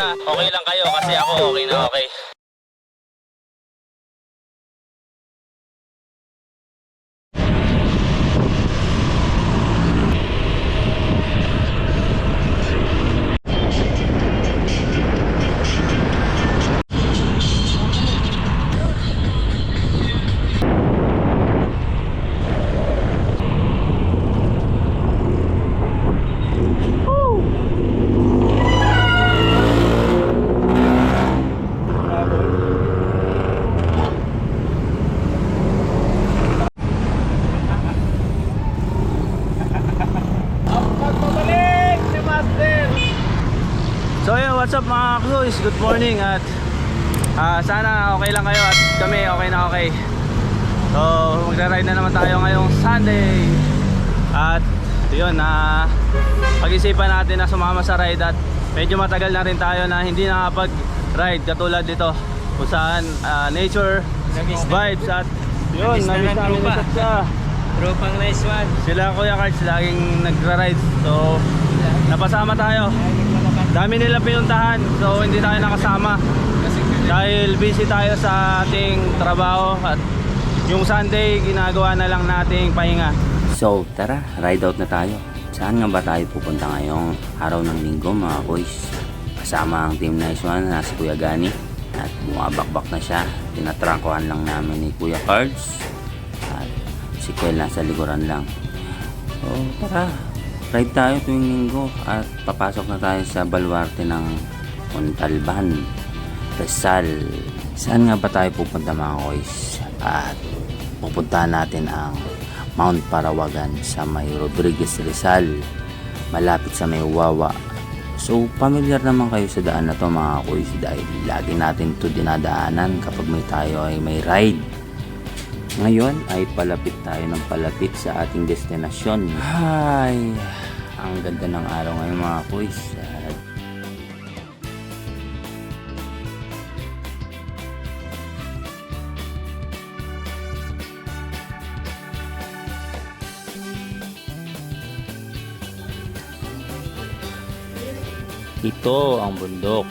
okay lang kayo kasi ako okay na okay. What's up mga crews? Good morning at ah, sana okay lang kayo at kami okay na okay. So magra-ride na naman tayo ngayong Sunday. At yun na pag-isipan natin na sumama sa ride at medyo matagal na rin tayo na hindi nakapag-ride katulad dito kung saan ah, nature vibes at yun, Namiss namin tropa. isa't isa. Tropang nice one. Sila Kuya Cards laging nagra-ride. So napasama tayo. Dami nila pinuntahan so hindi tayo nakasama dahil busy tayo sa ating trabaho at yung Sunday ginagawa na lang nating pahinga. So tara, ride out na tayo. Saan nga ba tayo pupunta ngayong araw ng linggo mga boys? Kasama ang Team Nice One na si Kuya Gani at bumabakbak na siya. Tinatrangkuhan lang namin ni Kuya Cards at si Kel nasa likuran lang. So tara, ride tayo tuwing linggo at papasok na tayo sa baluarte ng Montalban, Rizal. Saan nga ba tayo pupunta mga boys? At pupuntahan natin ang Mount Parawagan sa may Rodriguez Rizal malapit sa may Wawa so familiar naman kayo sa daan na to mga kuys dahil lagi natin to dinadaanan kapag may tayo ay may ride ngayon ay palapit tayo ng palapit sa ating destinasyon ay ang ganda ng araw ngayon mga at Ito ang bundok.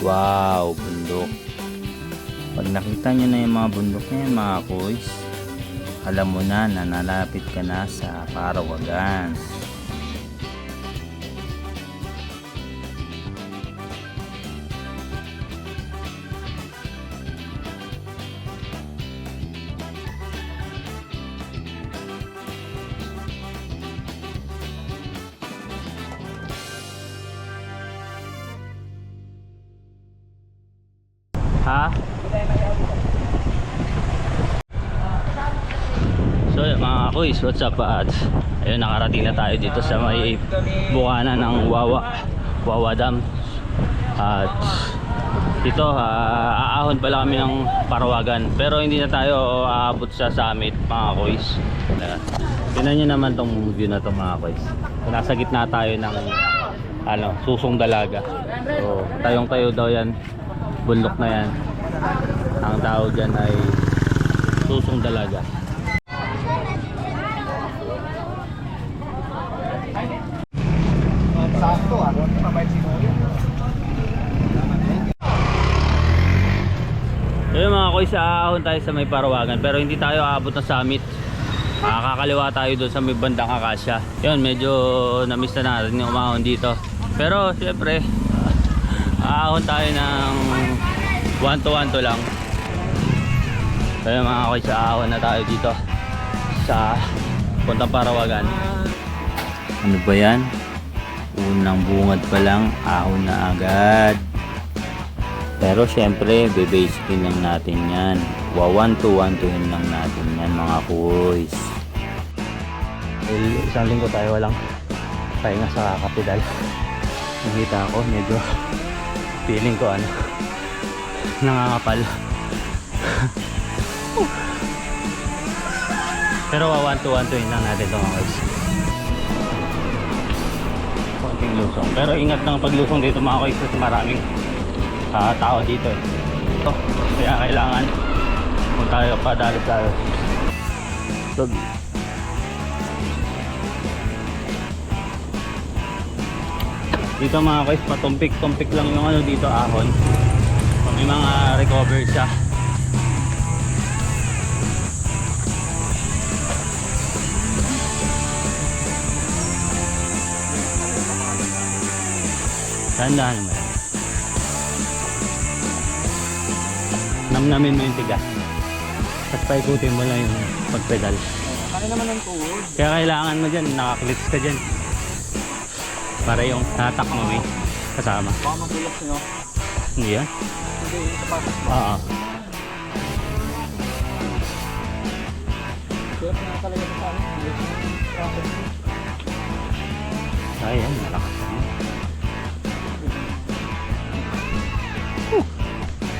Wow, bundok. Pag nakita nyo na yung mga bundok na yan mga kuys, alam mo na na nalapit ka na sa Parawagan. Kuys, what's up at ayun nakarating na tayo dito sa may bukana ng Wawa Wawa Dam. At dito ah, aahon pala kami ng Parawagan. Pero hindi na tayo aabot sa summit mga kuys Ayan. Tingnan nyo naman tong view na to mga kuys nasa gitna tayo ng ano, susong dalaga. So tayong tayo daw yan. Bundok na yan. Ang tawag dyan ay susong dalaga Sakto ah. Mabait si Kuya. Koy, sa ahon tayo sa may parawagan pero hindi tayo aabot ng summit. Makakakaliwa tayo doon sa may bandang Akasya. Yun, medyo na-miss na natin yung umahon dito. Pero syempre, ahon tayo ng 1 to 1 to lang. Ayun mga koy, sa ahon na tayo dito sa puntang parawagan. Ano ba yan? Unang bungad pa lang, ahon na agad. Pero syempre, bebasikin lang natin yan. Wawan to one to lang natin yan mga kuys. Dahil isang linggo tayo walang pahinga sa kapidal. Nakita ako, medyo feeling ko ano, nangangapal. Pero wawan to one to lang natin ito mga guys. Konting lusong. Pero ingat ng paglusong dito mga guys kasi maraming ah, tao dito eh. So, kaya kailangan kung tayo pa dali tayo. So, Dito mga guys, patumpik-tumpik lang yung ano dito ahon. So, may mga recover siya. Tandaan mo yan. Namnamin mo yung tigas. At paikutin mo lang yung pagpedal. Kaya naman ng tuhod. Kaya kailangan mo dyan, nakaklits ka dyan. Para yung tatak mo eh, kasama. Baka magulat nyo. Hindi yan? Hindi, sapatos ba? Oo. Kaya na talaga sa akin. Ayan, malakas na.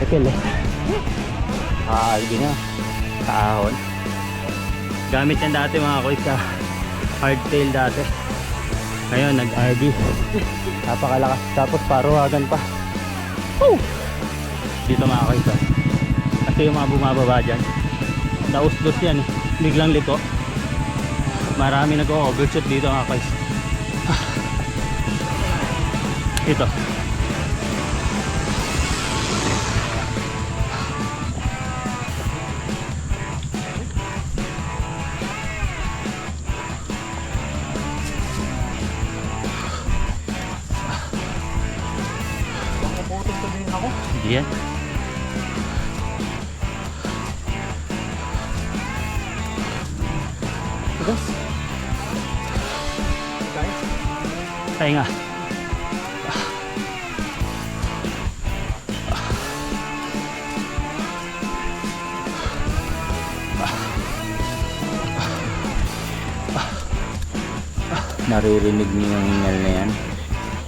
Tekil eh. Kaalgi na. Kaahon. Gamit yan dati mga koy sa hardtail dati. Ngayon, nag-RD. Napakalakas. Tapos paruwagan pa. Woo! Dito mga koy sa. Kasi yung mga bumababa dyan. Daus-dos yan eh. Biglang liko. Marami nag-overshoot dito mga koy. Ito. Ako. Hindi yan. Tigas. Guys, Pahinga. Naririnig niyo yung hingal na yan.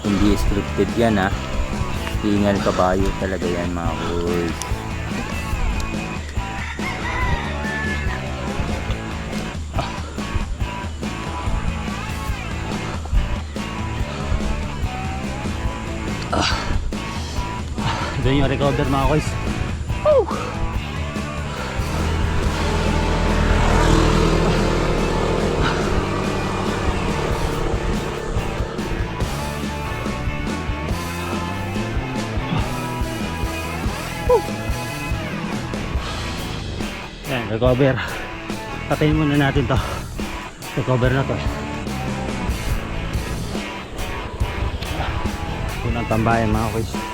Hindi scripted yan ha. Hingal kabayo talaga yan mga boys. Doon yung recover mga koys. Yan, recover. Patayin muna natin to. Recover na to. Yun ang tambayan mga koys.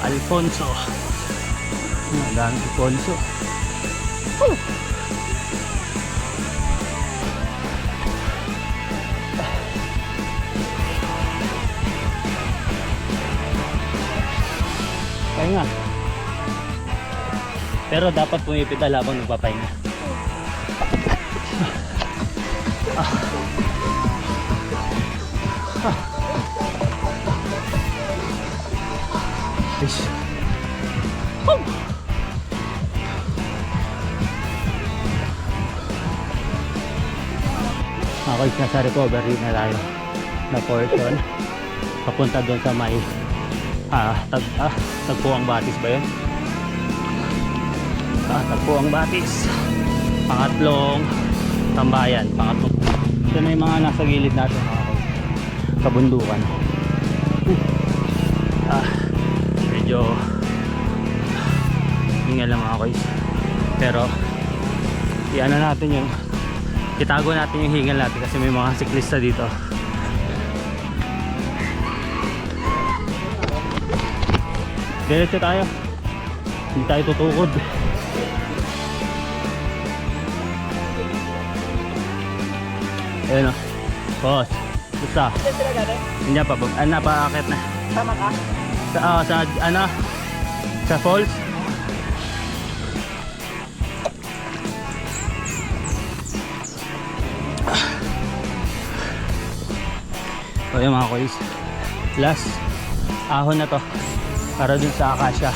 Alfonso ang dami Alfonso Woo! Pahinga. Pero dapat pumipidal habang nagpapahinga. Ako is nasa recovery na tayo na portion. Papunta doon sa may ah, tag, ah, tagpuang batis ba yun? Ah, tagpuang batis. Pangatlong tambayan pangatlong ito na yung mga nasa gilid natin koy. kabundukan. Ah, medyo hingal lang mga koys pero iano natin yung itago natin yung hingal natin kasi may mga siklista dito. Diretso tayo. Hindi tayo tutukod. Ayun o boss basta hindi pa ah, napaakit na. Tama ka? sa, ah, sa ano? Sa falls so yun mga kois last ahon na to para dun sa akasya.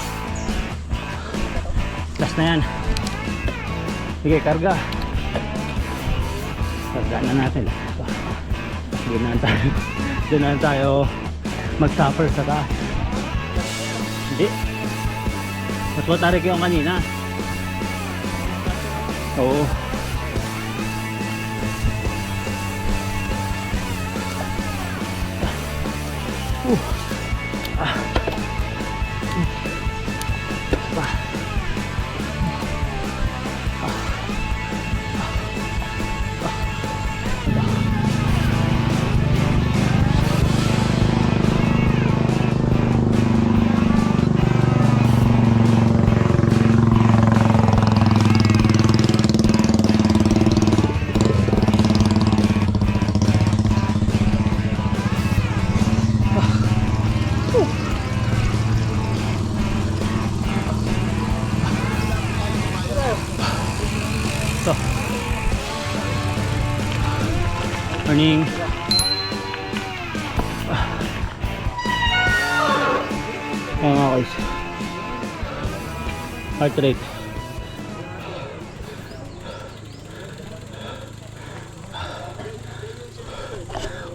Last na yan. Sige karga. Karga na natin. Doon na tayo. Doon na tayo mag suffer sa taas. Hindi. Mas matarik yung kanina. Oo. So. Morning. Ayan mga guys. Heart rate.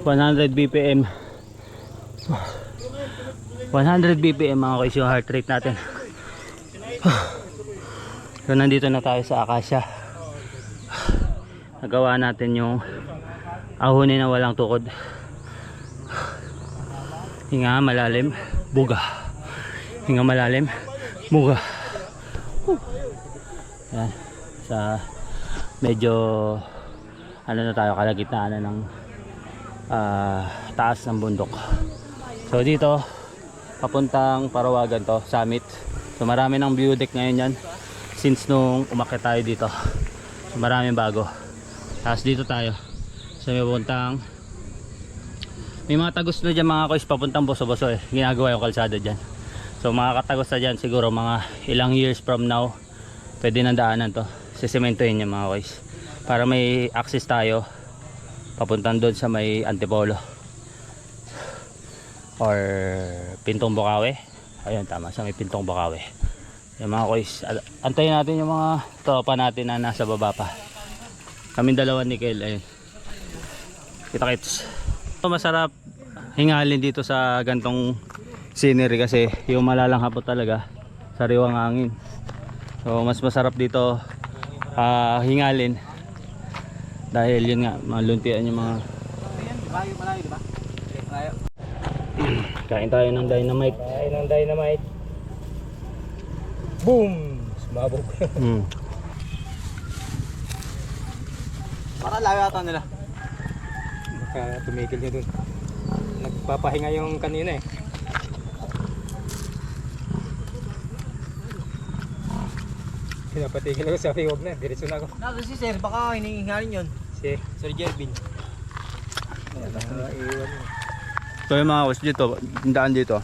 One hundred BPM. 100 BPM mga guys yung heart rate natin. So nandito na tayo sa Akasya. Nagawa natin yung ahuni na walang tukod. Hinga malalim, buga. Hinga malalim, buga. Yan. Sa medyo ano na tayo kalagitnaan na ng ah, taas ng bundok. So dito papuntang Parawagan to, summit. So marami ng view deck ngayon yan since nung umakyat tayo dito. So maraming bago. Tapos dito tayo. So may papuntang may mga tagos na dyan mga kois papuntang boso-boso eh. Ginagawa yung kalsada dyan. So mga katagos na dyan siguro mga ilang years from now pwede nang daanan to. Sisementohin niya mga kois. Para may access tayo papuntang doon sa may Antipolo or Pintong Bukawi. Ayun tama sa may Pintong Bukawi. Yung mga kois, antayin natin yung mga tropa natin na nasa baba pa. Kaming dalawa ni Kel, ayun. Kita kits. Masarap hingalin dito sa gantong scenery kasi yung malalanghap po talaga sariwang hangin. So mas masarap dito ah, hingalin dahil yun nga maluntian yung mga Malayo, malayo, di ba? Malayo. kain tayo ng dynamite. Ay, ng dynamite. Boom! Sumabog. Mm. Para layo ata nila. Baka tumigil niya dun. Nagpapahinga yung kanina eh. Pinapatigil ako sabi huwag na, diretso na ako. Nado si Sir, baka hinihingalin yun. Si, Sir Jervin. iwan mo. So yung mga kus dito, yung daan dito.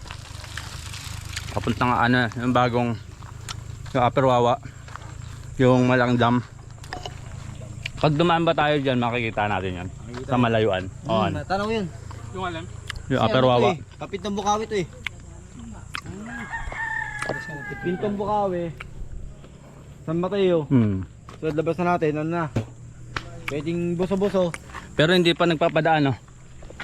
Papuntang ano, yung bagong yung Upper Wawa. Yung malaking dam. Pag dumaan ba tayo dyan, makikita natin yan. Sa malayuan. Oo, ano. Tanong yun. Yung alam? Yung Upper Wawa. eh, Kapit ng Bukawi to eh. Pintong Bukawi. San Mateo. Hmm. So labas na natin, ano na. Pwedeng buso-buso. Pero hindi pa nagpapadaan, no?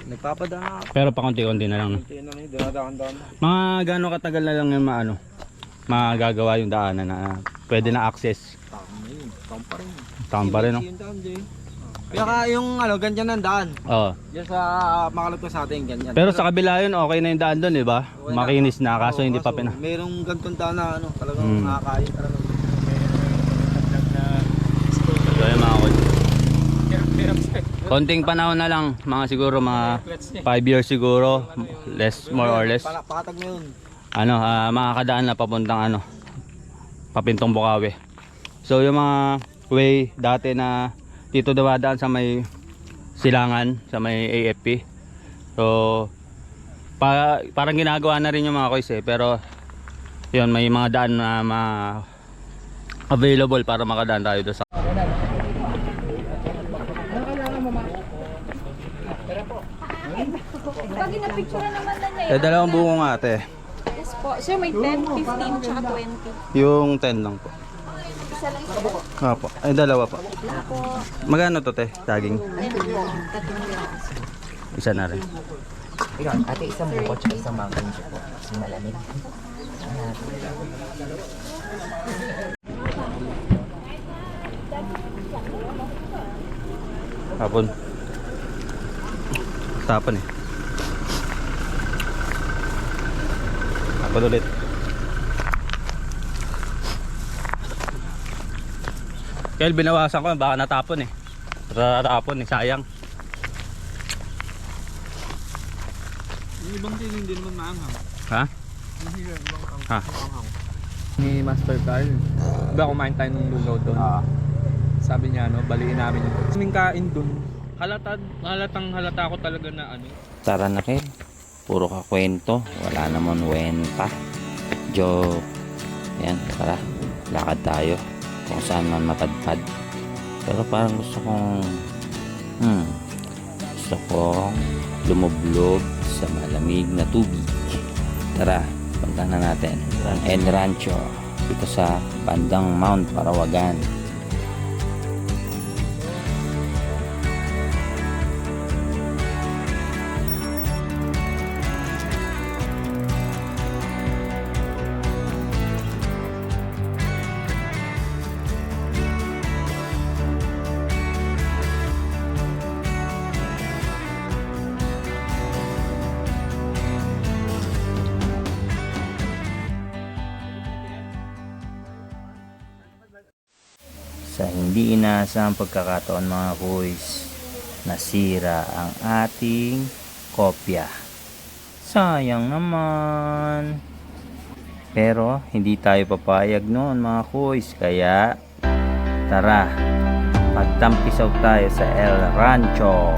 Nagpapadaan. Pero pa konti-konti na lang, no? Yun na yun, dinadaan-daan. Mga gano'ng katagal na lang yung maano, magagawa yung daanan na pwede na access. Tama yun, tama pa rin. Tama pa rin, no? Yung daan dyan. Kaya ka yung ano, ganyan ng daan. Oo. Diyan sa makalagto sa atin, ganyan. Pero sa kabila yun, okay na yung daan doon, di ba? Okay na. Makinis na, kaso Oo, hindi pa pina. Merong gantong daan na ano, talagang Hmm. nakakain talaga. So yun mga kod. Konting panahon na lang, mga siguro mga 5 years siguro, less, more or less. Pakatag na yun. Ano, ah, makakadaan na papuntang ano, papintong Bukawi. So yung mga way dati na dito dumadaan sa may silangan, sa may AFP. So pa, parang ginagawa na rin yung mga kois eh, pero yun, may mga daan na ma available para makadaan tayo doon sa Pag na-picture naman na niya Eh, dalawang buko nga ate. Yes po. Sir, may 10, 15, tsaka 20. Yung 10 lang po. Isa lang sir. Opo. Ay, dalawa po. Ako, Magkano to, te? Saging? tatlong piraso. Isa na rin. Ikaw, ate isang buko at isang mountain dew po. Kasi malamig. Hapon. Tapon eh. Hapon ulit. Kaya binawasan ko, baka natapon eh. Natapon eh, sayang. Yung ibang din hindi naman maanghang. Ha? Ha? Ni Master Carl. Diba kumain tayo ng lugaw doon? Sabi niya, no, baliin namin yung kaming kain doon. Halata, halatang halata ko talaga na ano. Tara na Kel. Puro ka kwento. Wala naman wenta. Joke. Yan, tara. Lakad tayo. Kung saan man mapadpad. Pero parang gusto kong... Hmm. Gusto kong lumublob sa malamig na tubig. Tara, punta na natin. Ang El Rancho. Dito sa bandang Mount Parawagan. Hindi inaasahang pagkakataon mga boys, nasira ang ating kopya. Sayang naman. Pero hindi tayo papayag noon mga boys, kaya tara, magtampisaw tayo sa El Rancho.